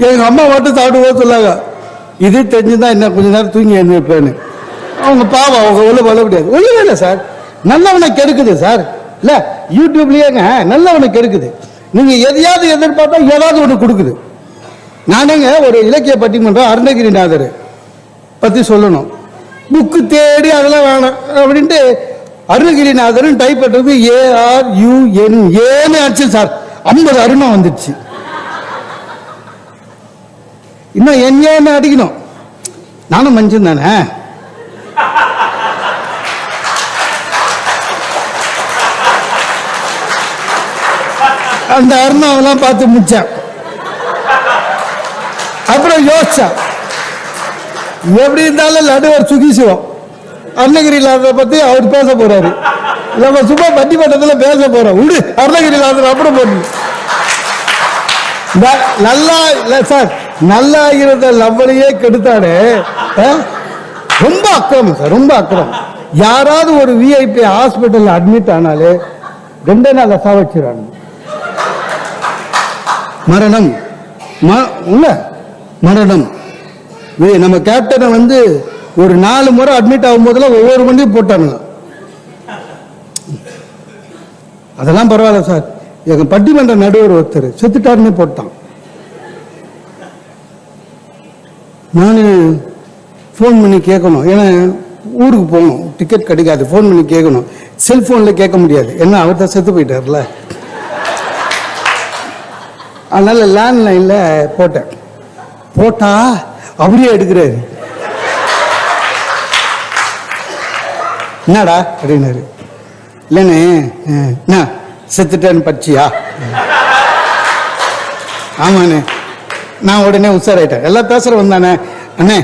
எங்க அம்மா மட்டும் சாப்பிட்டு போக சொல்லாங்க இது தெரிஞ்சுதான் என்ன கொஞ்ச நேரம் தூங்கி எழுந்திருப்பேன்னு. அவங்க பாவம் அவங்க உள்ள வர முடியாது. ஒண்ணுமே இல்லை சார். நல்லவனை கெடுக்குது சார். இல்ல யூடியூப்லயேங்க நல்லவனை கெடுக்குது. நீங்க எதையாவது எதிர்பார்த்தா ஏதாவது ஒன்று கொடுக்குது. நானுங்க ஒரு இலக்கிய பட்டிமன்றம் அருணகிரிநாதர் பத்தி சொல்லணும். புக்கு தேடி அதெல்லாம் வேணாம் அப்படின்ட்டு அருணகிரிநாதரும் டைப் பண்றது ஏஆர் யூஎன் ஏன்னு ஆச்சு சார். ஐம்பது அருணம் வந்துடுச்சு. இன்னும் என்னையே என்ன அடிக்கணும். நானும் மனுஷன் தானே? அந்த அருணாவெல்லாம் பார்த்து முடிச்சேன் அப்புறம் யோசிச்சேன். எப்படி இருந்தாலும் நடுவர் சுகிசிவம் அருணகிரிநாதரை பத்தி அவர் பேச போறாரு. நம்ம சும்மா பட்டிமன்றத்தில் பேச போறோம். விடு அருணகிரிநாதர் அப்புறம் போட்டு நல்லா இல்ல சார் நல்லா இருந்த லவ்வளையே கெடுத்தாடு ரொம்ப அக்கிரமம் சார் ரொம்ப அக்கிரமம். யாராவது ஒரு விஐபி ஹாஸ்பிட்டலில் அட்மிட் ஆனாலே ரெண்டே நாள் சாவச்சிடறாங்க மரணம். ம- மரணம். இது நம்ம கேப்டனை வந்து ஒரு நாலு முறை அட்மிட் ஆகும் போதெல்லாம் ஒவ்வொரு மணியும் போட்டானுங்க. அதெல்லாம் பரவாயில்ல சார். எங்க பட்டிமன்ற நடுவர் ஒருத்தர் செத்துட்டாருன்னு போட்டான். நான் ஃபோன் பண்ணி கேட்கணும் ஏன்னா ஊருக்கு போகணும். டிக்கெட் கிடைக்காது. ஃபோன் பண்ணி கேட்கணும் செல்ஃபோனில் கேட்க முடியாது. ஏன்னா அவர் தான் செத்து போயிட்டார்ல? அதனால் லேண்ட்லைனில் போட்டேன். போட்டா அவரே எடுக்கிறாரு. என்னடா? அப்படின்னாரு. இல்லைண்ணே என்ன செத்துட்டேன்னு பச்சியா ஆமாண்ணே. நான் உடனே உஷாராயிட்டேன். எல்லாம் பேசுகிறவன் தானே அண்ணே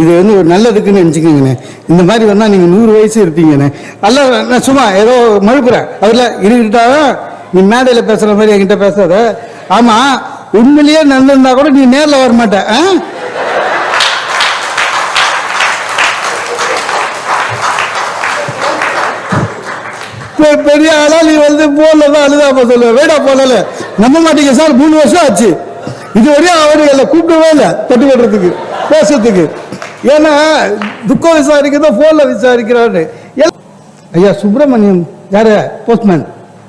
இது வந்து ஒரு நல்லதுக்குன்னு நினச்சிக்கோங்கண்ணே. இந்த மாதிரி வந்தால் நீங்கள் நூறு வயசு இருப்பீங்கண்ணே. அல்ல நான் சும்மா ஏதோ மழுப்புறேன் அதில் இருக்கிட்டாதான் நீ மேடையில் பேசுகிற மாதிரி என்கிட்ட பேசாத. ஆமாம் உண்மையிலேயே நடந்திருந்தா கூட நீ நேரில் வர மாட்ட ஆ பெரிய ஆளா நீ வந்து போன்ல தான் அழுதாப்ப சொல்லுவ. வேடா போனல நம்ப மாட்டீங்க சார் மூணு வருஷம் ஆச்சு. இதுவரையும் அவரு என்ன கூப்பிடவே இல்லை தட்டு கட்டுறதுக்கு பேசுறதுக்கு. ஏன்னா துக்கம் விசாரிக்கிறதோ போன்ல விசாரிக்கிறாரு. ஐயா சுப்பிரமணியம் யாரு? போஸ்ட்மேன்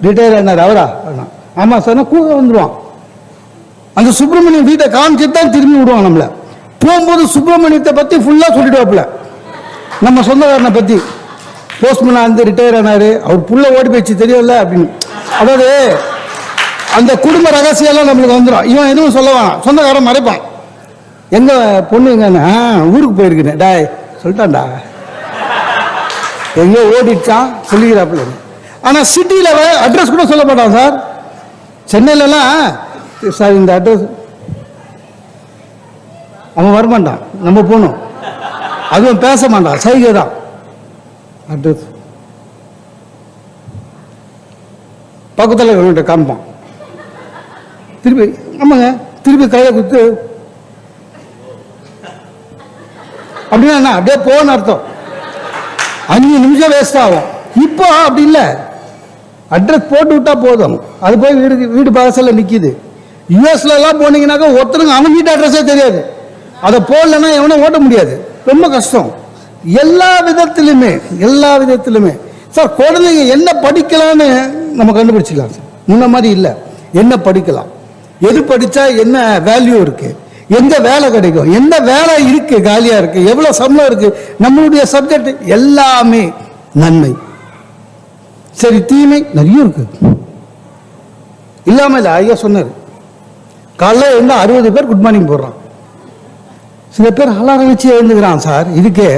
ரிட்டையர் ஆனார் அவரா? ஆனா. ஆமா சார் கூட வந்துருவான். அந்த சுப்பிரமணியம் வீட்டை காமிச்சிட்டு தான் திரும்பி விடுவான் நம்மள. போகும்போது சுப்பிரமணியத்தை பத்தி ஃபுல்லா சொல்லிடுவாப்புல. நம்ம சொந்தக்காரனை பத்தி. போஸ்ட்மேனாக இருந்து ரிட்டையர் ஆனாரு. அவர் புள்ள ஓடி போயிடுச்சு தெரியல அப்படின்னு. அதாவது அந்த குடும்ப ரகசியம்லாம் நம்மளுக்கு வந்துடும் இவன் எதுவும் சொல்ல வேணாம். சொந்தக்காரன் மறைப்பான். எங்க பொண்ணு ஊருக்கு போயிருக்கேன் டாய் சொல்லிட்டான்டா. எங்கேயோ ஓடிடுச்சான் சொல்லிக்கிறாப்புல. ஆனா சிட்டியில அட்ரஸ் கூட சொல்ல மாட்டான் சார். சென்னையிலலாம் சார் இந்த அட்ரஸ் அவன் வரமாட்டான். நம்ம போகணும். அதுவும் பேச மாட்டான். சைகை தான். அட்ரஸ் பக்கத்தில் இருக்கிறவங்கிட்ட காமிப்பான். திருப்பி ஆமாங்க திருப்பி கையை குத்து. அப்படின்னா என்ன? அப்படியே போன்னு அர்த்தம். அஞ்சு நிமிஷம் வேஸ்ட் ஆகும். இப்போ அப்படி இல்லை. அட்ரஸ் போட்டு விட்டா போதும். அது போய் வீடு வீடு பாகசில் நிற்கிது யூஎஸ்ல எல்லாம் போனீங்கன்னாக்கா ஒருத்தருங்க அவன் வீட்டு அட்ரஸே தெரியாது. அதை போடலன்னா எவனும் ஓட்ட முடியாது. ரொம்ப கஷ்டம். எல்லா விதத்திலுமே எல்லா விதத்திலுமே. சார் குழந்தைங்க என்ன படிக்கலாம்னு நம்ம கண்டுபிடிச்சிக்கலாம். சார் முன்ன மாதிரி இல்லை. என்ன படிக்கலாம்? எது படித்தா என்ன வேல்யூ இருக்குது எந்த வேலை கிடைக்கும்? எந்த வேலை இருக்கு? காலியாக இருக்குது எவ்வளோ சம்பளம் இருக்குது நம்மளுடைய சப்ஜெக்ட் எல்லாமே நன்மை. சரி தீமை நிறைய இருக்கு. இல்லாமல் இல்லை ஐயா சொன்னார். காலைல எழுந்து அறுபது பேர் குட் மார்னிங் போடுறான். சில பேர் அலாரம் வச்சு எழுந்துக்கிறான் சார் இதுக்கே.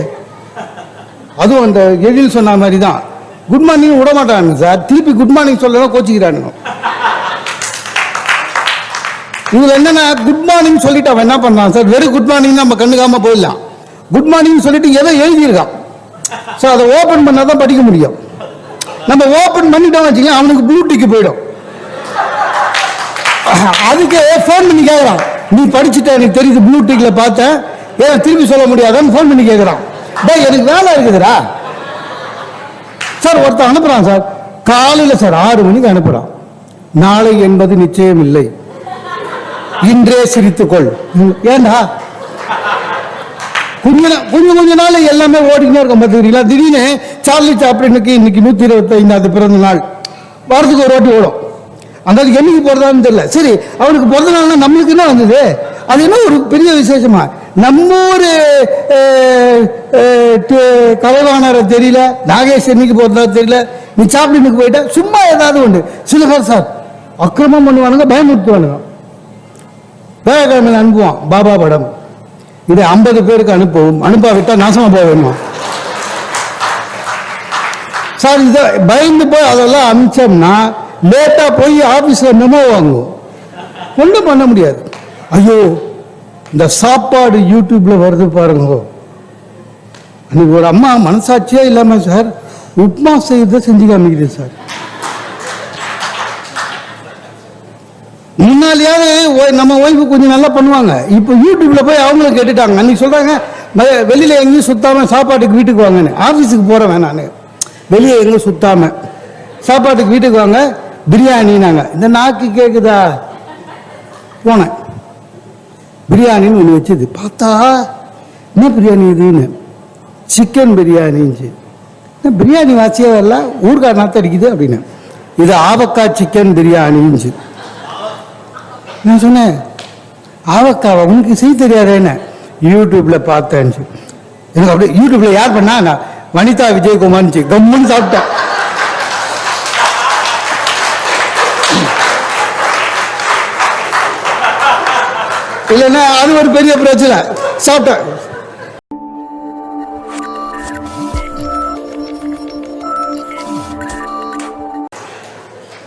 அதுவும் அந்த எழில் சொன்ன மாதிரி தான் குட் மார்னிங் விட மாட்டானுங்க சார். திருப்பி குட் மார்னிங் சொல்லலாம் கோச்சிக்கிறானுங்க. இதுல என்னன்னா குட் மார்னிங் சொல்லிட்டு அவன் என்ன பண்ணான் சார் வெறும் குட் மார்னிங் நம்ம கண்ணுக்காம போயிடலாம். குட் மார்னிங் சொல்லிட்டு எதோ எழுதியிருக்கான்? ஸோ அதை ஓபன் பண்ணாதான் தான் படிக்க முடியும். நம்ம ஓபன் பண்ணிட்டோம் வச்சுக்கோங்க அவனுக்கு ப்ளூடிக்கு போயிடும். அதுக்கு ஃபோன் பண்ணி கேட்குறான் நீ படிச்சுட்ட எனக்கு தெரியுது ப்ளூ டிக்ல பார்த்தேன் ஏன் திருப்பி சொல்ல முடியாதான்னு ஃபோன் பண்ணி கேட்குறான் டேய் எனக்கு வேலை இருக்குதுடா. சார் ஒருத்தன் அனுப்புறான் சார் காலையில் சார் ஆறு மணிக்கு அனுப்புறான். நாளை என்பது நிச்சயம் இல்லை இன்றே சிரித்துக்கொள். ஏண்டா? கொஞ்ச நா- கொஞ்சம் கொஞ்ச நாள் எல்லாமே ஓடிக்கிட்டே இருக்கும் பார்த்துக்கிறீங்களா? திடீர்னு சார்லி சாப்பிடனுக்கு இன்னைக்கு நூத்தி இருபத்தி ஐந்தாவது பிறந்த நாள். வாரத்துக்கு ஒரு வாட்டி ஓடும். அந்த என்னைக்கு பிறந்தான்னு தெரியல. சரி அவனுக்கு பிறந்த நாள்னா நம்மளுக்கு என்ன வந்தது? அது என்ன ஒரு பெரிய விசேஷமா? நம்ம ஒரு கலைவாணரை தெரியல. நாகேஷ் என்னைக்கு பிறந்தா தெரியல. நீ சாப்பிடனுக்கு போயிட்டா. சும்மா ஏதாவது உண்டு. சில பேர் சார் அக்கிரமம் பண்ணுவானுங்க பயமுறுத்துவானுங்க. வேகக்கிழமை அனுப்புவான். பாபா படம். இதை ஐம்பது பேருக்கு அனுப்பவும் அனுப்பாவிட்டால் நாசமாக போக வேணுமா? சார் இதை பயந்து போய் அதெல்லாம் அனுப்பிச்சோம்னா லேட்டாக போய் ஆஃபீஸில் மெமோ வாங்குவோம். ஒன்றும் பண்ண முடியாது. ஐயோ இந்த சாப்பாடு யூடியூப்பில் வருது பாருங்க. அன்னைக்கு ஒரு அம்மா மனசாட்சியே இல்லாமல் சார் உப்மா செய்யறத செஞ்சு காமிக்குது சார். முன்னாலேயாவது நம்ம ஒய்ஃபு கொஞ்சம் நல்லா பண்ணுவாங்க. இப்போ யூடியூப்ல போய் அவங்களும் கேட்டுட்டாங்க. அன்னைக்கு சொல்றாங்க வெளியில் வெளியில எங்கேயும் சுத்தாம சாப்பாட்டுக்கு வீட்டுக்கு வாங்கன்னு. ஆஃபீஸுக்கு போறேன் நான். வெளியே எங்கேயும் சுத்தாமல் சாப்பாட்டுக்கு வீட்டுக்கு வாங்க பிரியாணினாங்க இந்த நாக்கு கேக்குதா? போனேன். பிரியாணின்னு ஒன்று வச்சது. பார்த்தா என்ன பிரியாணி இதுன்னு? சிக்கன் பிரியாணிச்சு என்ன பிரியாணி வாசியே வரல ஊறுகாய் நாத்த அடிக்குது அப்படின்னு. இது ஆவக்காய் சிக்கன் பிரியாணிச்சு நான் சொன்னேன் ஆவக்காவை உனக்கு செய்ய தெரியாதேன்னு யூடியூப்ல பார்த்தேன்னு எனக்கு அப்படியே யூடியூப்ல யார் பண்ணா? நான் வனிதா விஜயகுமார்னு கம்முன்னு சாப்பிட்டேன். இல்லைன்னா அது ஒரு பெரிய பிரச்சனை. சாப்பிட்டேன்.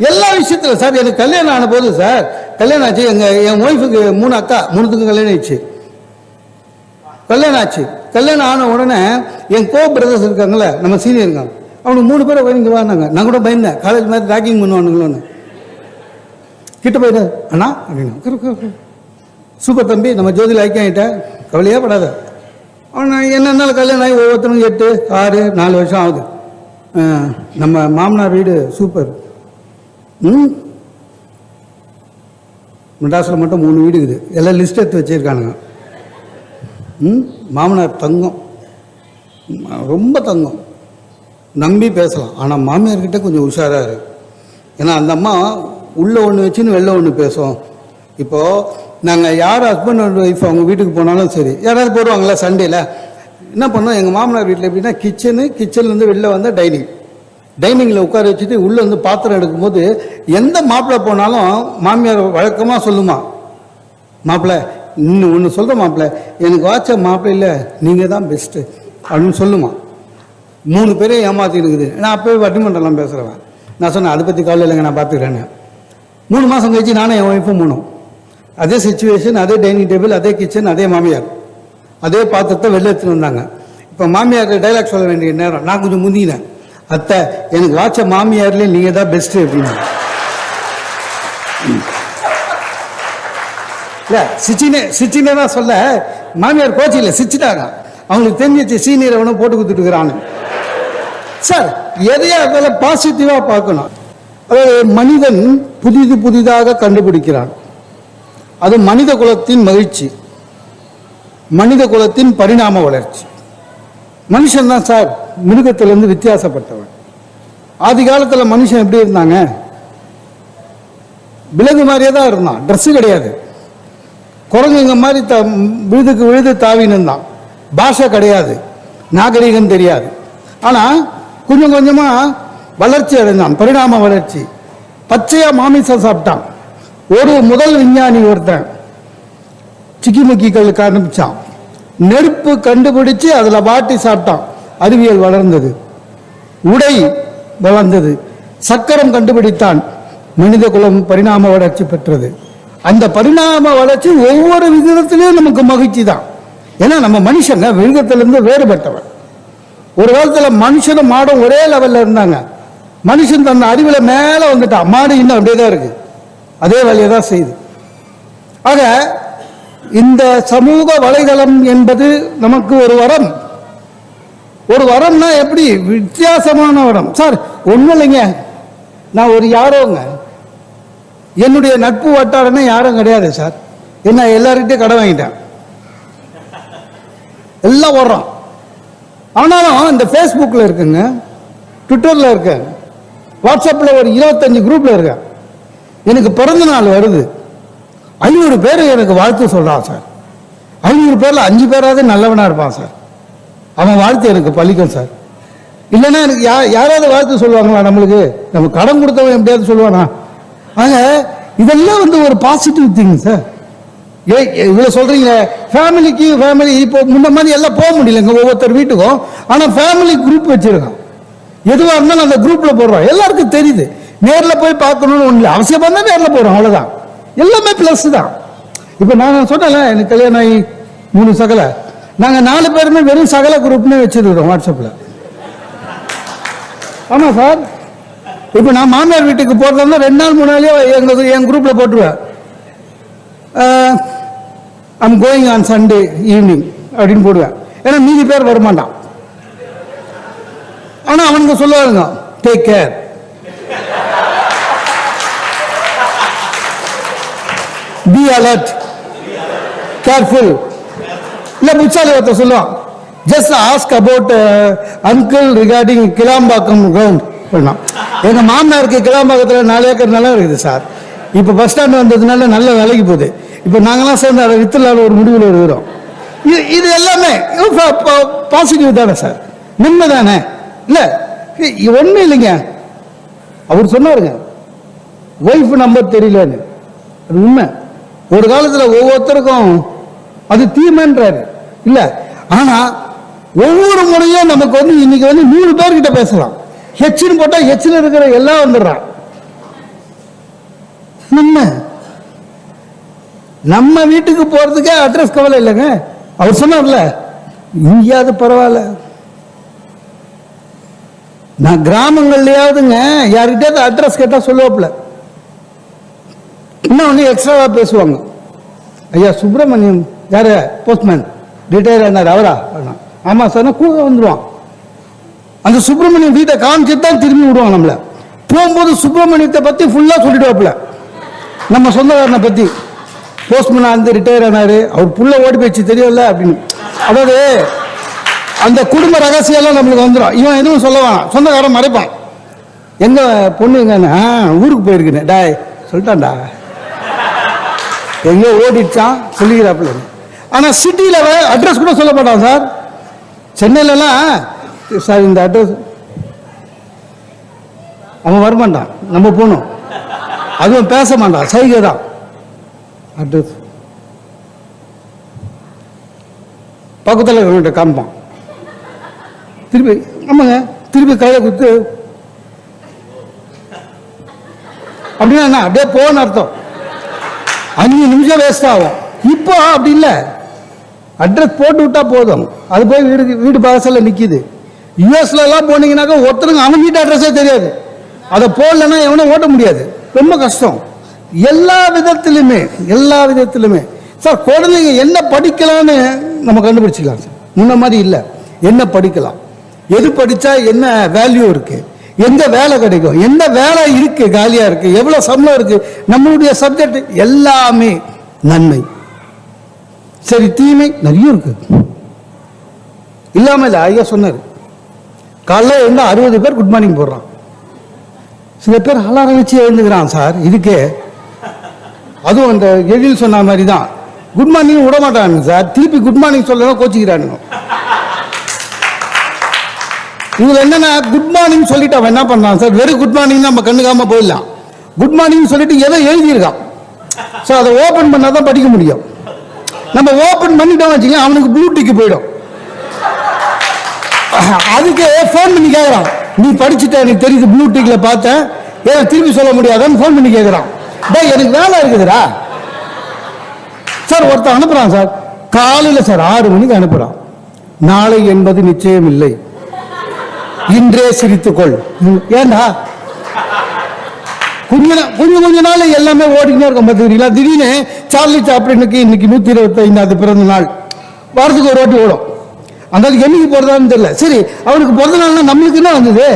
எல்லா விஷயத்துல சார் எனக்கு கல்யாணம் ஆன போது சார் கல்யாணம் ஆச்சு. எங்க என் ஒய்ஃபுக்கு மூணு அக்கா மூணுத்துக்கும் கல்யாணம் ஆயிடுச்சு. கல்யாணம் ஆச்சு. கல்யாணம் ஆன உடனே என் கோ பிரதர்ஸ் இருக்காங்களே நம்ம சீனியருங்க அவனுக்கு மூணு பேரை இங்கே வாங்கினாங்க நான் கூட பயந்தேன். காலேஜ் மாதிரி ராக்கிங் பண்ணுவானுங்களோன்னு. கிட்ட போயிடு அண்ணா அப்படின்னு. சூப்பர் தம்பி நம்ம ஜோதியில் ஐக்கியம் ஆகிட்டேன் கவலையே படாத. அவன் என்னன்னாலும் கல்யாணம் ஆகி ஒவ்வொருத்தரும் எட்டு ஆறு நாலு வருஷம் ஆகுது. நம்ம மாமனார் வீடு சூப்பர். ம் மெட்ராஸில் மட்டும் மூணு வீடு இருக்குது. எல்லாம் லிஸ்ட் எடுத்து வச்சுருக்கானுங்க. ம்? மாமனார் தங்கம். ரொம்ப தங்கம். நம்பி பேசலாம். ஆனால் மாமியார்கிட்ட கொஞ்சம் உஷாராக இருக்கு ஏன்னா அந்த அம்மா உள்ள ஒன்று வச்சுன்னு வெளில ஒன்று பேசுவோம் இப்போது நாங்கள் யார் ஹஸ்பண்ட் அண்ட் ஒய்ஃப் அவங்க வீட்டுக்கு போனாலும் சரி யாராவது போடுவாங்களா சண்டேல என்ன பண்ணோம்? எங்கள் மாமனார் வீட்டில் எப்படின்னா கிச்சனு கிச்சன்லேருந்து வெளில வந்தால் டைனிங் டைனிங்கில் உட்கார வச்சுட்டு உள்ளே வந்து பாத்திரம் எடுக்கும்போது எந்த மாப்பிள்ளை போனாலும் மாமியார் வழக்கமாக சொல்லுமா? மாப்பிள்ளை இன்னும் ஒன்று சொல்கிற மாப்பிள்ளை எனக்கு வாச்ச மாப்பிள்ளையில் நீங்கள் தான் பெஸ்ட்டு அப்படின்னு சொல்லுமா? மூணு பேரையும் ஏமாற்றிருக்குது இருக்குது. நான் அப்போவே பட்டிமன்றம்லாம் பேசுகிறவன் நான் சொன்னேன் அதை பற்றி கவலை இல்லைங்க நான் பார்த்துக்கிறேன்னு மூணு மாதம் கழிச்சு நானும் என் ஒய்ஃபும் மூணும். அதே சுச்சுவேஷன் அதே டைனிங் டேபிள் அதே கிச்சன் அதே மாமியார். அதே பாத்திரத்தை வெளில எடுத்துன்னு வந்தாங்க. இப்போ மாமியார் டைலாக் சொல்ல வேண்டிய நேரம். நான் கொஞ்சம் முந்தினேன் அத்தை எனக்கு வாட்ச மாமியார்லேயே நீங்கள் தான் பெஸ்ட்டு அப்படின்னு. இல்ல சிச்சினே சிச்சினே தான் சொல்ல மாமியார் கோச்சி இல்லை சிச்சிட்டாங்க அவங்களுக்கு தெரிஞ்சிச்சு சீனியர் அவனும் போட்டு கொடுத்துட்டு சார் எதையா அதில் பாசிட்டிவா பார்க்கணும். அதாவது மனிதன் புதிது புதிதாக கண்டுபிடிக்கிறான். அது மனித குலத்தின் மகிழ்ச்சி. மனித குலத்தின் பரிணாம வளர்ச்சி. மனுஷன் தான் சார். மிருகத்திலிருந்து வித்தியாசப்பட்டவன். ஆதி காலத்தில் மனுஷன் எப்படி இருந்தாங்க? விலகு மாதிரியே தான் இருந்தான். ட்ரெஸ்ஸு கிடையாது. குரங்குங்க மாதிரி த விழுதுக்கு விழுது தாவின்னு இருந்தான். பாஷை கிடையாது. நாகரிகம் தெரியாது. ஆனால் கொஞ்சம் கொஞ்சமாக வளர்ச்சி அடைந்தான் பரிணாம வளர்ச்சி. பச்சையா மாமிசம் சாப்பிட்டான். ஒரு முதல் விஞ்ஞானி ஒருத்தன் சிக்கிமுக்கிகளுக்கு அனுப்பிச்சான். நெருப்பு கண்டுபிடிச்சு அதில் வாட்டி சாப்பிட்டான். அறிவியல் வளர்ந்தது. உடை வளர்ந்தது. சக்கரம் கண்டுபிடித்தான். மனித குலம் பரிணாம வளர்ச்சி பெற்றது. அந்த பரிணாம வளர்ச்சி ஒவ்வொரு விதத்திலையும் நமக்கு மகிழ்ச்சி தான். ஏன்னா நம்ம மனுஷங்க மிருகத்திலிருந்து வேறுபட்டவன் ஒரு காலத்தில் மனுஷனும் மாடும் ஒரே லெவல்ல இருந்தாங்க. மனுஷன் தன் அறிவில் மேலே வந்துட்டான் மாடு இன்னும் அப்படியே தான் இருக்கு. அதே வேலையை தான் செய்யுது ஆக இந்த சமூக வலைதளம் என்பது நமக்கு ஒரு வரம். ஒரு வரம்னா எப்படி? வித்தியாசமான வரம் சார் ஒன்றும் இல்லைங்க. நான் ஒரு யாரோங்க? என்னுடைய நட்பு வட்டாரம்னா யாரும் கிடையாது சார். என்ன எல்லார்கிட்டையும் கடை வாங்கிட்டேன். எல்லாம் வர்றோம் ஆனாலும் இந்த ஃபேஸ்புக்கில் இருக்குங்க ட்விட்டரில் இருக்கேன் வாட்ஸ்அப்பில் ஒரு இருபத்தஞ்சு குரூப்பில் இருக்கேன். எனக்கு பிறந்த நாள் வருது. ஐநூறு பேர் எனக்கு வாழ்த்து சொல்கிறான் சார். ஐநூறு பேரில் அஞ்சு பேராவது நல்லவனாக இருப்பான் சார். அவன் வாழ்த்து எனக்கு பழிக்கும் சார். இல்லைன்னா எனக்கு யா யாராவது வாழ்த்து சொல்லுவாங்களா நம்மளுக்கு? நம்ம கடன் கொடுத்தவன் எப்படியாவது சொல்லுவானா? ஆக இதெல்லாம் வந்து ஒரு பாசிட்டிவ் திங் சார். ஏ இவ்வளோ சொல்கிறீங்க ஃபேமிலிக்கு ஃபேமிலி இப்போ முன்ன மாதிரி எல்லாம் போக முடியலங்க ஒவ்வொருத்தர் வீட்டுக்கும். ஆனால் ஃபேமிலி குரூப் வச்சிருக்கோம் எதுவாக இருந்தாலும் அந்த குரூப்பில் போடுறோம் எல்லாருக்கும் தெரியுது. நேரில் போய் பார்க்கணும்னு ஒன்றும் இல்லை. அவசியம் நேரில் போகிறோம் அவ்வளோதான் எல்லாமே ப்ளஸ் தான். இப்போ நான் சொன்னேன்ல எனக்கு கல்யாணம் ஆகி மூணு சகலை. நாங்கள் நாலு பேருமே வெறும் சகல குரூப்னு வச்சிருக்கிறோம் வாட்ஸ்அப்பில் ஆமாம் சார். இப்போ நான் மாமியார் வீட்டுக்கு போகிறதா ரெண்டு நாள் மூணு நாளையோ எங்கள் என் குரூப்பில் போட்டுருவேன் I'm going on Sunday evening அப்படின்னு போடுவேன் ஏன்னா மீதி பேர் வரமாட்டான். ஆனால் அவனுங்க சொல்லுவாருங்க take care be alert careful இல்ல புச்சாலி ஒருத்தர் சொல்லுவான். Just ask about uncle regarding Kilambakkam ground பண்ணான் எங்க மாமனாருக்கு கிளாம்பாக்கத்தில் நாலு ஏக்கர் நிலம் இருக்குது சார். இப்போ பஸ் ஸ்டாண்ட் வந்ததுனால நல்ல விலைக்கு போகுது. இப்போ நாங்களாம் சேர்ந்து அதை வித்துலால ஒரு முடிவில் இருக்கிறோம். இது இது எல்லாமே பாசிட்டிவ் தானே சார். நன்மை தானே? இல்லை ஒன்றும் இல்லைங்க. அவர் சொன்னாருங்க. ஒய்ஃப் நம்பர் தெரியலன்னு. அது உண்மை. ஒரு காலத்தில் ஒவ்வொருத்தருக்கும் அது தீமைன்றாரு. இல்ல. ஆனா ஒவ்வொரு முறையும் நமக்கு வந்து இன்னைக்கு வந்து நூறு பேர்கிட்ட பேசலாம். ஹெச்னு போட்டா ஹெச்னு இருக்கிற எல்லாம் வந்துடுறான். நம்ம நம்ம வீட்டுக்கு போறதுக்கே அட்ரஸ் கவலை இல்லைங்க. அவர் சொன்னார்ல இங்கேயாவது பரவாயில்ல. நான் கிராமங்கள்லயாவதுங்க யார்கிட்டயாவது அட்ரஸ் கேட்டா சொல்லுவாப்புல. இன்னும் ஒன்று எக்ஸ்ட்ராவா பேசுவாங்க. ஐயா சுப்பிரமணியம் யாரு? போஸ்ட்மேன் ரிட்டையர் ஆனார் அவரா? ஆமாம் ஆமா சார் கூட வந்துடுவான் அந்த சுப்பிரமணியம் வீட்டை காமிச்சிட்டு தான் திரும்பி விடுவான் நம்மள. போகும்போது சுப்பிரமணியத்தை பத்தி ஃபுல்லா சொல்லிடுவாப்புல. நம்ம சொந்தக்காரனை பத்தி. போஸ்ட்மேனா இருந்து ரிட்டையர் ஆனார். அவர் புள்ள ஓடி போயிடுச்சு தெரியல அப்படின்னு. அதாவது அந்த குடும்ப ரகசியம்லாம் நம்மளுக்கு வந்துடும் இவன் எதுவும் சொல்ல வேணாம் சொந்தக்காரன் மறைப்பான். எங்க பொண்ணு எங்கன்னு? "ஆ, ஊருக்கு போயிருக்குன்னு. டாய் சொல்லிட்டான்டா. எங்கேயோ ஓடிடுச்சான் சொல்லிக்கிறாப்புல. ஆனால் சிட்டியில் அட்ரஸ் கூட சொல்ல மாட்டான் சார். சென்னையிலலாம் சார் இந்த அட்ரஸ் அவன் வரமாட்டான். நம்ம போகணும். அதுவும் பேச மாட்டான். சைகை தான். அட்ரஸ் பக்கத்தில் இருக்கிறவங்கிட்ட காமிப்பான். திருப்பி ஆமாங்க. திருப்பி கையை குத்து அப்படின்னா என்ன? அப்படியே போன்னு அர்த்தம். அஞ்சு நிமிஷம் வேஸ்ட் ஆகும். இப்போ அப்படி இல்லை. அட்ரஸ் போட்டு விட்டா போதும். அது போய் வீடு வீடு பாசல்ல நிக்குது. யூஎஸ்ல எல்லாம் போனீங்கன்னாக்கா ஒருத்தருக்கு அவன் வீட்டு அட்ரஸே தெரியாது. அதை போடலன்னா எவனும் ஓட்ட முடியாது. ரொம்ப கஷ்டம். எல்லா விதத்திலுமே எல்லா விதத்திலுமே. சார் குழந்தைங்க என்ன படிக்கலாம்னு நம்ம கண்டுபிடிச்சிக்கலாம் சார். முன்ன மாதிரி இல்லை. என்ன படிக்கலாம்? எது படித்தா என்ன வேல்யூ இருக்கு? எந்த வேலை கிடைக்கும்? எந்த வேலை இருக்கு? காலியா இருக்கு? எவ்வளவு சம்பளம் இருக்கு? நம்மளுடைய சப்ஜெக்ட் எல்லாமே நன்மை. சரி தீமை நிறைய இருக்கு. இல்லாம இல்லை ஐயா சொன்னார். காலைல எழுந்தா அறுபது பேர் குட் மார்னிங் போடுறான். சில பேர் அலாரம் வச்சு எழுந்துக்கிறான் சார் இதுக்கே. அதுவும் அந்த எழில் சொன்ன மாதிரி தான் குட் மார்னிங் விட மாட்டானுங்க சார் திருப்பி குட் மார்னிங் சொல்லதான் கோச்சிக்கிறானுங்க. இதுல என்னன்னா குட் மார்னிங் சொல்லிட்டு அவன் என்ன பண்ணான் சார் வெறும் குட் மார்னிங் நம்ம கண்ணுக்காம போயிடலாம். குட் மார்னிங் சொல்லிட்டு ஏதோ எழுதியிருக்கான்? ஸோ அதை ஓபன் பண்ணாதான் தான் படிக்க முடியும். நம்ம ஓபன் பண்ணிட்டோம் வச்சுக்கோங்க அவனுக்கு ப்ளூ டிக்கு போயிடும். அதுக்கு ஃபோன் பண்ணி கேட்குறான் நீ படிச்சுட்ட எனக்கு தெரியுது ப்ளூ டிக்ல பார்த்தேன் ஏன் திரும்பி சொல்ல முடியாதான்னு ஃபோன் பண்ணி கேட்குறான் டே எனக்கு வேலை இருக்குதுடா. சார் ஒருத்தன் அனுப்புறான் சார். காலையில் சார் ஆறு மணிக்கு அனுப்புறான். நாளை என்பது நிச்சயம் இல்லை இன்றே சிரித்துக்கொள். ம், கொஞ்ச கொஞ்சம் கொஞ்ச நாள் எல்லாமே ஓடிக்கிட்டே இருக்கும் பார்த்துக்கிறீங்களா திடீர்னு சார்லி சாப்பிடனுக்கு இன்னைக்கு நூத்தி இருபத்தைந்தாவது பிறந்த நாள் வாரத்துக்கு ஒரு வாட்டி ஓடும். அந்த என்னைக்கு பிறந்தான்னு தெரியல. சரி அவருக்கு பிறந்த நாள்னா நம்மளுக்கு என்ன வந்தது?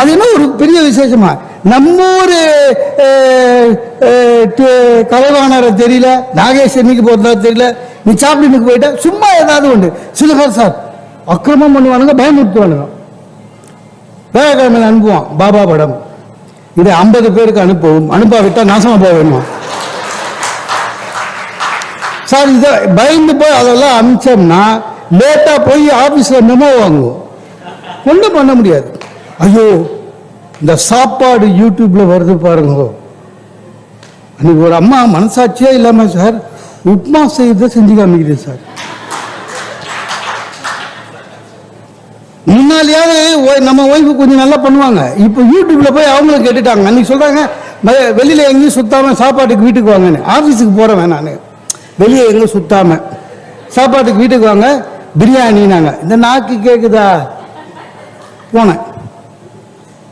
அது என்ன ஒரு பெரிய விசேஷமா? நம்ம ஒரு கலைவாணரை தெரியல நாகேஷ் என்னைக்கு போகிறதா தெரியல. நீ சாப்பிட்டு போயிட்ட சும்மா ஏதாவது உண்டு. சில பேர் சார் அக்கிரமம் பண்ணுவானுங்க பயமுறுத்துவானுங்க. வேகக்கிழமையில் அனுப்புவான் பாபா படம். இதை ஐம்பது பேருக்கு அனுப்பவும் அனுப்பாவிட்டா நாசமா போக வேணுமா? சார் இதை பயந்து போய் அதெல்லாம் அமிச்சோம்னா லேட்டா போய் ஆபீஸ்ல மெமோ வாங்குவோம். ஒன்றும் பண்ண முடியாது. ஐயோ இந்த சாப்பாடு யூடியூப்ல வருது பாருங்க. அன்னைக்கு ஒரு அம்மா மனசாட்சியே இல்லாம சார் உப்மா செய்யறத செஞ்சு காமிக்குது சார். முன்னாலேயாவது நம்ம ஒய்ஃபு கொஞ்சம் நல்லா பண்ணுவாங்க. இப்போ யூடியூப்ல போய் அவங்களும் கேட்டுட்டாங்க. அன்னைக்கு சொல்றாங்க "ம- வெளியில எங்கேயும் சுத்தாம சாப்பாட்டுக்கு வீட்டுக்கு வாங்கன்னு. ஆஃபீஸுக்கு போறேன் நான் வெளியே எங்கேயும் சுத்தாம சாப்பாட்டுக்கு வீட்டுக்கு வாங்க பிரியாணினாங்க இந்த நாக்கு கேக்குதா? போனேன்.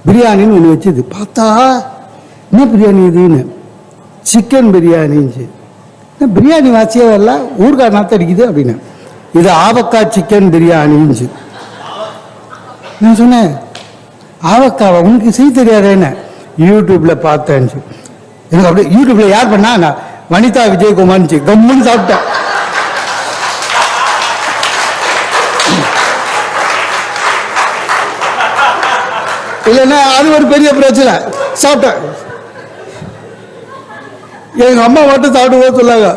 பிரியாணின்னு ஒன்று வச்சுது. பார்த்தா என்ன பிரியாணி இதுன்னு? சிக்கன் பிரியாணின்னு பிரியாணி வாசியே வரல ஊறுகாய் நாத்தடிக்குது? அப்படின்னு இது ஆவக்காய் சிக்கன் பிரியாணின்னு நான் சொன்னேன் ஆவக்காவா உனக்கு செய்ய தெரியாதேன்னு யூடியூப்ல பார்த்தேன் எனக்கு அப்படியே யூடியூப்ல யார் பண்ணா நான் வனிதா விஜயகுமார்னு கம்முன்னு சாப்பிட்டேன். இல்லைன்னா அது ஒரு பெரிய பிரச்சனை. சாப்பிட்டேன். எங்க அம்மா மட்டும் சாப்பிட்டு போக சொல்லாங்க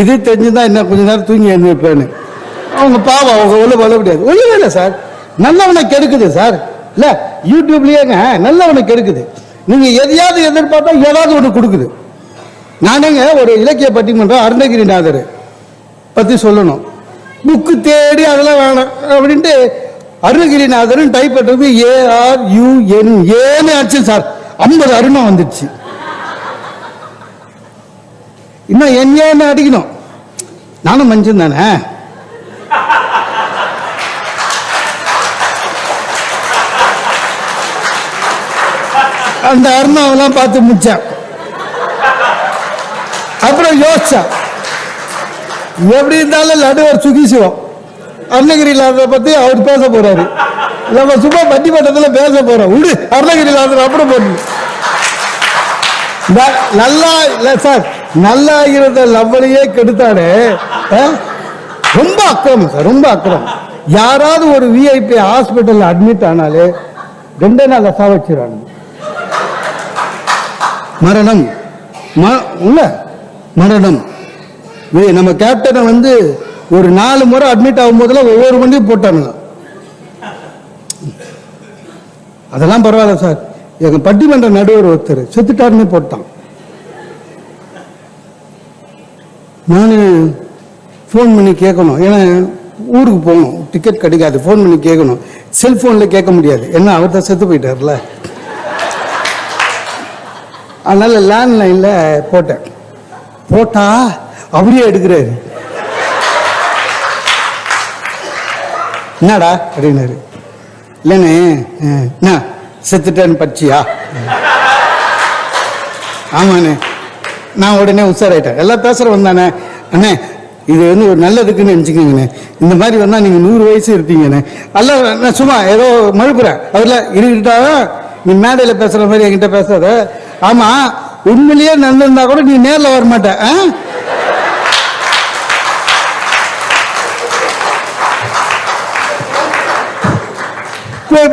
இது தெரிஞ்சுதான் என்ன கொஞ்ச நேரம் தூங்கி எழுந்திருப்பேன்னு. அவங்க பாவம் அவங்க உள்ள வர முடியாது. ஒண்ணுமே இல்லை சார். நல்லவனை கெடுக்குது சார். இல்ல யூடியூப்லயேங்க நல்லவனை கெடுக்குது. நீங்க எதையாவது எதிர்பார்த்தா ஏதாவது ஒன்று கொடுக்குது. நானுங்க ஒரு இலக்கிய பட்டிமன்றம் அருணகிரிநாதர் பத்தி சொல்லணும். புக்கு தேடி அதெல்லாம் வேணாம் அப்படின்ட்டு அருணகிரிநாதரும் டைப் பண்றது ஏஆர் யூ என் ஏன்னு ஆச்சு சார். ஐம்பது அருணம் வந்துடுச்சு. இன்னும் என் ஏன்னு அடிக்கணும். நானும் மஞ்சள் தானே. அந்த அருணாவெல்லாம் பார்த்து முடிச்சேன் அப்புறம் யோசிச்சேன் எப்படி இருந்தாலும் நடுவர் சுகி அருணகிரி அருணகிரிநாதரை பத்தி அவர் பேச போறாரு. நம்ம சும்மா பட்டிமன்றத்தில் பேச போறோம். விடு அருணகிரிநாதர் அப்புறம் போட்டு நல்லா இல்ல சார் நல்லா இருந்த லவ்வலையே கெடுத்தானே ரொம்ப அக்கிரமம் சார் ரொம்ப அக்கிரமம். யாராவது ஒரு விஐபி ஹாஸ்பிட்டல்ல அட்மிட் ஆனாலே ரெண்டே நாள் சாவச்சிடறாங்க மரணம். ம- மரணம். நம்ம கேப்டனை வந்து ஒரு நாலு முறை அட்மிட் ஆகும் போதெல்லாம் ஒவ்வொரு மணியும் போட்டாங்க அதெல்லாம் பரவாயில்ல சார். எங்க பட்டிமன்ற நடுவர் ஒருத்தர் செத்துட்டாருன்னு போட்டான். நான் ஃபோன் பண்ணி கேட்கணும் ஏன்னா ஊருக்கு போகணும். டிக்கெட் கிடைக்காது. ஃபோன் பண்ணி கேட்கணும் செல்போனில் கேட்க முடியாது. ஏன்னா அவர் தான் செத்து போயிட்டார்ல அதனால லேண்ட்லைனில் போட்டேன். போட்டா அப்படியே எடுக்கிறாரு. என்னடா அப்படின்னாரு. இல்லைண்ணே என்ன செத்துட்டேன்னு பச்சியா ஆமாண்ணே. நான் உடனே உஷாராயிட்டேன். எல்லாம் பேசுகிறவன் தானே. அண்ணே இது வந்து ஒரு நல்லதுக்குன்னு நினச்சிக்கோங்கண்ணே. இந்த மாதிரி வந்தால் நீங்கள் நூறு வயசு இருப்பீங்கண்ணே. அல்ல நான் சும்மா ஏதோ மழுப்புறேன் அதில் இருக்கிட்டா நீ மேடையில் பேசுகிற மாதிரி என்கிட்ட பேசாத. ஆமாம் உண்மையிலேயே நடந்திருந்தா கூட நீ நேரில் வர மாட்ட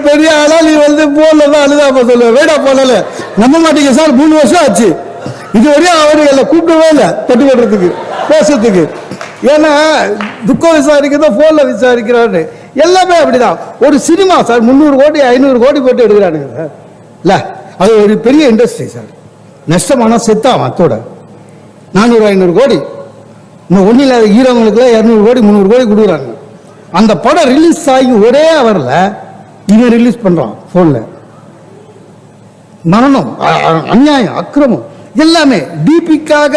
பெரிய ஆளா நீ வந்து போல தான் அழுதாப்ப சொல்லுவ. வேடா போனல. நம்ப மாட்டீங்க சார் மூணு வருஷம் ஆச்சு. இது இதுவரையும் இல்லை கூப்பிடவே இல்லை தட்டு போடுறதுக்கு பேசுறதுக்கு. ஏன்னா துக்கம் விசாரிக்கிறதோ போன்ல விசாரிக்கிறாரு எல்லாமே அப்படிதான். ஒரு சினிமா சார் முந்நூறு கோடி ஐநூறு கோடி போட்டு எடுக்கிறானுங்க சார். இல்லை? அது ஒரு பெரிய இண்டஸ்ட்ரி சார் நஷ்டமானா செத்தான் அத்தோட. நானூறு ஐநூறு கோடி. இன்னும் ஒன்றும் இல்லாத ஹீரோங்களுக்குலாம் இரநூறு கோடி முந்நூறு கோடி கொடுக்குறாங்க. அந்த படம் ரிலீஸ் ஆகி ஒரே அவரில் இவன் ரிலீஸ் பண்ணுறான் ஃபோனில் மரணம் அநியாயம் அக்கிரமம். எல்லாமே டிபிக்காக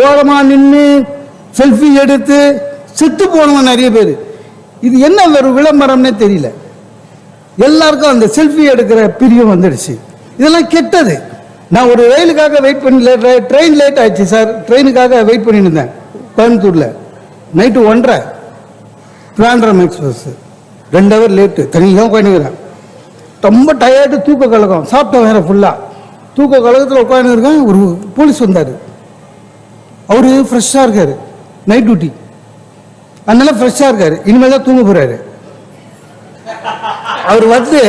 ஓரமாக நின்று செல்ஃபி எடுத்து செத்து போனவன் நிறைய பேர். இது என்ன ஒரு விளம்பரம்னே தெரியல. எல்லாருக்கும் அந்த செல்ஃபி எடுக்கிற பிரியம் வந்துடுச்சு. இதெல்லாம் கெட்டது. நான் ஒரு ரயிலுக்காக வெயிட் பண்ணி ட்ரெயின் லேட் ஆயிடுச்சு சார் ட்ரெயினுக்காக வெயிட் பண்ணிட்டு இருந்தேன். கோயம்புத்தூரில். நைட்டு ஒன்றரை. ட்ராண்ட்ரம் எக்ஸ்பிரஸ் ரெண்டு ஹவர் லேட்டு தனியாக உட்காந்துக்கிறேன் ரொம்ப டயர்டு தூக்க கலக்கம் சாப்பிட்டேன் வேற ஃபுல்லாக தூக்க கழகத்தில் உட்காந்துருக்கேன் ஒரு போலீஸ் வந்தார். அவர் ஃப்ரெஷ்ஷாக இருக்கார். நைட் டியூட்டி அதனால ஃப்ரெஷ்ஷாக இருக்கார். இனிமேல் தான் தூங்க போகிறாரு அவர் வந்து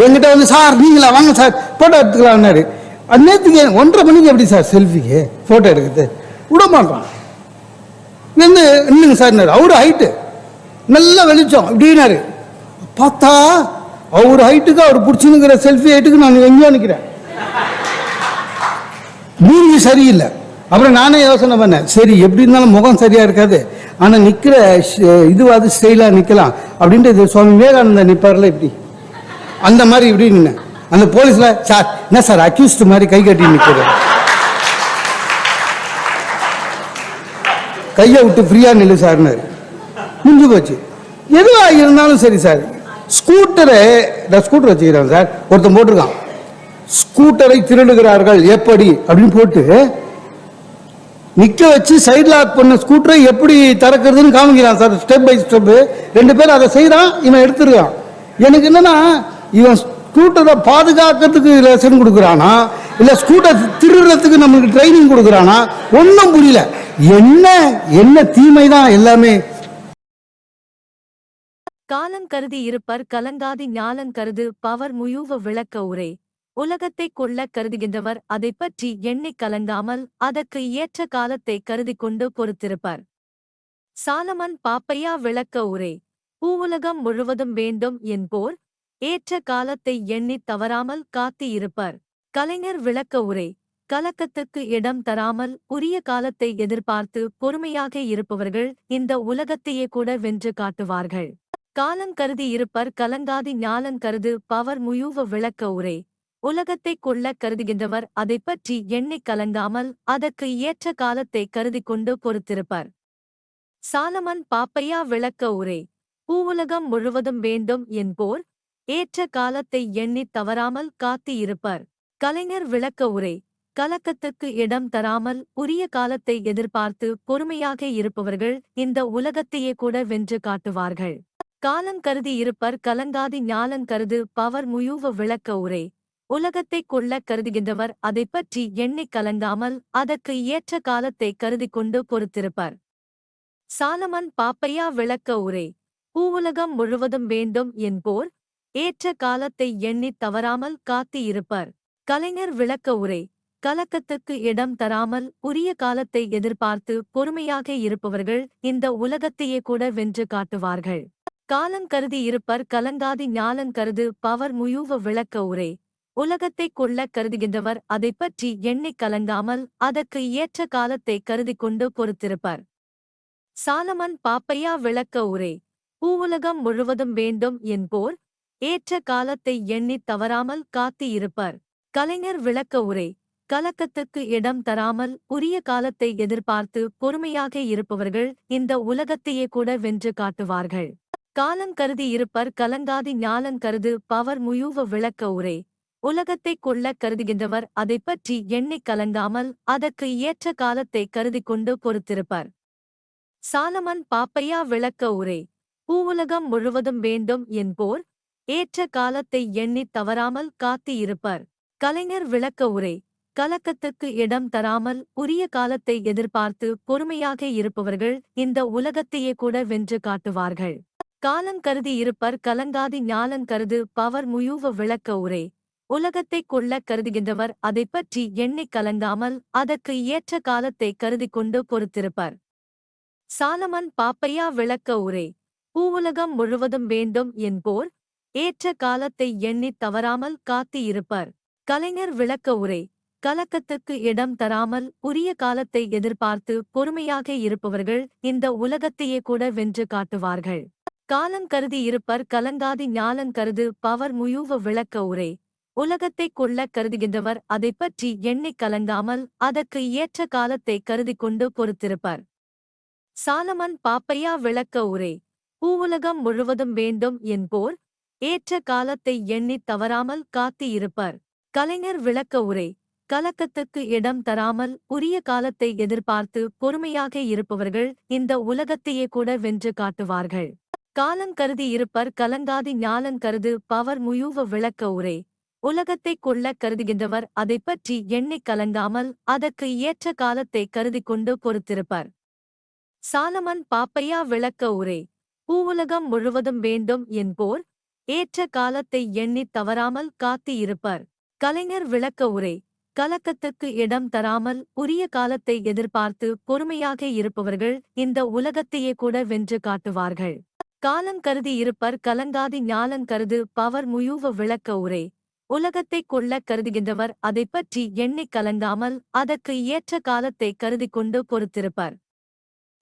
என்கிட்ட வந்து சார் நீங்களா? வாங்க சார். ஃபோட்டோ எடுத்துக்கலாம்னாரு நேற்றுக்கு ஒன்றரை மணிக்கு எப்படி சார் செல்ஃபிக்கு ஃபோட்டோ எடுக்குது விட மாட்டான். நின்று நின்னுங்க சார் அவரு ஹைட்டு நல்ல வெளிச்சம். இப்படின்னாரு பார்த்தா அவர் ஹைட்டுக்கு அவர் பிடிச்சினுங்கிற செல்ஃபி ஹைட்டுக்கு நான் எங்கேயோ நிற்கிறேன் மூஞ்சி சரியில்லை. அப்புறம் நானே யோசனை பண்ணேன். சரி எப்படி இருந்தாலும் முகம் சரியா இருக்காது. ஆனால் நிற்கிற இதுவாது ஸ்டைலாக நிற்கலாம் அப்படின்ட்டு இது சுவாமி விவேகானந்தா நிற்பார்ல இப்படி. அந்த மாதிரி இப்படி நின்னேன் அந்த போலீஸ்ல சார் என்ன சார் அக்யூஸ்ட் மாதிரி கை கட்டி நிக்கிறது? கையை விட்டு ஃப்ரீயா நில்லு சார்னாரு. முடிஞ்சு போச்சு. எதுவா இருந்தாலும் சரி சார். ஸ்கூட்டரை நான் ஸ்கூட்டர் வச்சுக்கிறேன் சார். ஒருத்தன் போட்டிருக்கான். ஸ்கூட்டரை திருடுகிறார்கள் எப்படி? அப்படின்னு போட்டு நிக்க வச்சு சைட் லாக் பண்ண ஸ்கூட்டரை எப்படி திறக்கிறதுன்னு காமிக்கிறான் சார். ஸ்டெப் பை ஸ்டெப் ரெண்டு பேரும் அதை செய்கிறான் இவன் எடுத்துருக்கான் எனக்கு என்னன்னா இவன் ஸ்கூட்டரை பாதுகாக்கிறதுக்கு லெசன் கொடுக்குறானா? இல்ல ஸ்கூட்டர் திருடுறதுக்கு நம்மளுக்கு ட்ரைனிங் கொடுக்குறானா? ஒன்றும் புரியல. என்ன என்ன தீமை தான் எல்லாமே. காலம் கருதி இருப்பர் கலங்காதி ஞாலன் கருது பவர் முயூவ விளக்க உரை. உலகத்தை கொள்ள கருதுகின்றவர் அதை பற்றி எண்ணிக் கலங்காமல் அதற்கு ஏற்ற காலத்தை கருதி கொண்டு பொறுத்திருப்பார். சாலமன் பாப்பையா விளக்க உரை. பூவுலகம் முழுவதும் வேண்டும் என்போர் ஏற்ற காலத்தை எண்ணித் தவறாமல் காத்து இருப்பர். கலைஞர் விளக்க உரை கலக்கத்துக்கு இடம் தராமல் உரிய காலத்தை எதிர்பார்த்து பொறுமையாக இருப்பவர்கள் இந்த உலகத்தையே கூட வென்று காட்டுவார்கள். காலங் கருதி இருப்பர் கலங்காதி ஞாலங் கருது பவர் முயூவ விளக்க உரை. உலகத்தைக் கொள்ள கருதுகின்றவர் அதைப் பற்றி எண்ணிக் கலங்காமல் அதற்கு ஏற்ற காலத்தை கருதி கொண்டு பொறுத்திருப்பர். சாலமன் பாப்பையா விளக்க உரை பூவுலகம் முழுவதும் வேண்டும் என்போர் ஏற்ற காலத்தை எண்ணித் தவறாமல் காத்து இருப்பர். கலைஞர் விளக்க உரை கலக்கத்துக்கு இடம் தராமல் உரிய காலத்தை எதிர்பார்த்து பொறுமையாக இருப்பவர்கள் இந்த உலகத்தையே கூட வென்று காட்டுவார்கள். காலங் கருதி இருப்பர் கலங்காதி ஞாலங் கருது பவர் முயூவ விளக்க உரை. உலகத்தைக் கொள்ள கருதுகின்றவர் அதைப் பற்றி எண்ணிக் கலங்காமல் அதற்கு ஏற்ற காலத்தை கருதி கொண்டு பொறுத்திருப்பர். சாலமன் பாப்பையா விளக்க உரை பூவுலகம் முழுவதும் வேண்டும் என்போர் ஏற்ற காலத்தை எண்ணித் தவறாமல் காத்து இருப்பர். கலைஞர் விளக்க உரை கலக்கத்துக்கு இடம் தராமல் உரிய காலத்தை எதிர்பார்த்து பொறுமையாக இருப்பவர்கள் இந்த உலகத்தையே கூட வென்று காட்டுவார்கள். காலம் கருதி இருப்பர் கலங்காதி ஞாலங்கருது பவர் முயூவ விளக்க உரை. உலகத்தைக் கொள்ள கருதுகின்றவர் அதைப் பற்றி எண்ணிக் கலங்காமல் அதற்கு ஏற்ற காலத்தை கருதி கொண்டு பொறுத்திருப்பர். சாலமன் பாப்பையா விளக்க உரை பூவுலகம் முழுவதும் வேண்டும் என்போர் ஏற்ற காலத்தை எண்ணித் தவறாமல் காத்து இருப்பர். கலைஞர் விளக்க உரை கலக்கத்துக்கு இடம் தராமல் உரிய காலத்தை எதிர்பார்த்து பொறுமையாக இருப்பவர்கள் இந்த உலகத்தையே கூட வென்று காட்டுவார்கள். காலங் கருதி இருப்பர் கலங்காதி ஞாலங் கருது பவர் முயூவ விளக்க உரை. உலகத்தைக் கொள்ள கருதுகின்றவர் அதைப் பற்றி எண்ணிக் கலங்காமல் அதற்கு ஏற்ற காலத்தை கருதி கொண்டு பொறுத்திருப்பர். சாலமன் பாப்பையா விளக்க உரை பூவுலகம் முழுவதும் வேண்டும் என்போர் ஏற்ற காலத்தை எண்ணித் தவறாமல் காத்து இருப்பர். கலைஞர் விளக்க உரை கலக்கத்துக்கு இடம் தராமல் உரிய காலத்தை எதிர்பார்த்து பொறுமையாக இருப்பவர்கள் இந்த உலகத்தையே கூட வென்று காட்டுவார்கள். காலங் கருதி இருப்பர் கலங்காதி ஞாலங் கருது பவர் முயூவ விளக்க உரை. உலகத்தைக் கொள்ள கருதுகின்றவர் அதைப் பற்றி எண்ணிக் கலங்காமல் அதற்கு ஏற்ற காலத்தை கருதி கொண்டு பொறுத்திருப்பர். சாலமன் பாப்பையா விளக்க உரை பூவுலகம் முழுவதும் வேண்டும் என்போர் ஏற்ற காலத்தை எண்ணித் தவறாமல் காத்து இருப்பர். கலைஞர் விளக்க உரை கலக்கத்துக்கு இடம் தராமல் உரிய காலத்தை எதிர்பார்த்து பொறுமையாக இருப்பவர்கள் இந்த உலகத்தையே கூட வென்று காட்டுவார்கள். காலம் கருதி இருப்பர் கலங்காதி ஞாலன் கருது பவர் முயூவ விளக்க உரை. உலகத்தைக் கொள்ள கருதுகின்றவர் அதைப் பற்றி எண்ணிக் கலங்காமல் அதற்கு ஏற்ற காலத்தை கருதி கொண்டு பொறுத்திருப்பர். சாலமன் பாப்பையா விளக்க உரை பூவுலகம் முழுவதும் வேண்டும் என்போர் ஏற்ற காலத்தை எண்ணித் தவறாமல் காத்து இருப்பர். கலைஞர் விளக்க உரை கலக்கத்துக்கு இடம் தராமல் உரிய காலத்தை எதிர்பார்த்து பொறுமையாக இருப்பவர்கள் இந்த உலகத்தையே கூட வென்று காட்டுவார்கள். காலங் கருதி இருப்பர் கலங்காதி ஞாலங் கருது பவர் முயூவ விளக்க உரை. உலகத்தை கொள்ள கருதுகின்றவர் அதைப் பற்றி எண்ணிக் கலங்காமல் அதற்கு ஏற்ற காலத்தை கருதி கொண்டு பொறுத்திருப்பர். சாலமன் பாப்பையா விளக்க உரை பூவுலகம் முழுவதும் வேண்டும் என்போர் ஏற்ற காலத்தை எண்ணித் தவறாமல் காத்து இருப்பர். கலைஞர் விளக்க உரை கலக்கத்துக்கு இடம் தராமல் உரிய காலத்தை எதிர்பார்த்து பொறுமையாக இருப்பவர்கள் இந்த உலகத்தையே கூட வென்று காட்டுவார்கள். காலங் கருதி இருப்பர் கலங்காதி ஞாலங் கருது பவர் முயூவ விளக்க உரை. உலகத்தைக் கொள்ள கருதுகின்றவர் அதைப் பற்றி எண்ணிக் கலங்காமல் அதற்கு ஏற்ற காலத்தை கருதி கொண்டு பொறுத்திருப்பர்.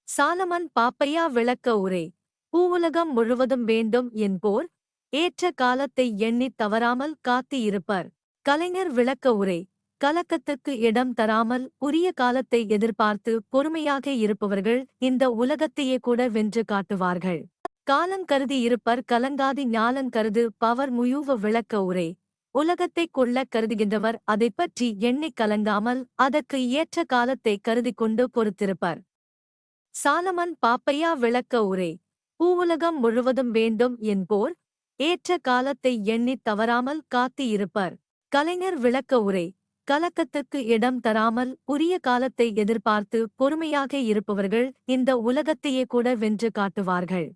சாலமன் பாப்பையா விளக்க உரை பூவுலகம் முழுவதும் வேண்டும் என்போர் ஏற்ற காலத்தை எண்ணித் தவறாமல் காத்து இருப்பர். கலைஞர் விளக்க உரை கலக்கத்துக்கு இடம் தராமல் உரிய காலத்தை எதிர்பார்த்து பொறுமையாக இருப்பவர்கள் இந்த உலகத்தையே கூட வென்று காட்டுவார்கள். காலங் கருதி இருப்பர் கலங்காதி ஞாலங் கருது பவர் முயூவ விளக்க உரை. உலகத்தைக் கொள்ள கருதுகின்றவர் அதைப் பற்றி எண்ணிக் கலங்காமல் அதற்கு ஏற்ற காலத்தை கருதி கொண்டு பொறுத்திருப்பர். சாலமன் பாப்பையா விளக்க உரை பூவுலகம் முழுவதும் வேண்டும் என்போர் ஏற்ற காலத்தை எண்ணித் தவறாமல் காத்து இருப்பர். கலைஞர் விளக்க உரை கலக்கத்துக்கு இடம் தராமல் உரிய காலத்தை எதிர்பார்த்து பொறுமையாக இருப்பவர்கள் இந்த உலகத்தையே கூட வென்று காட்டுவார்கள்.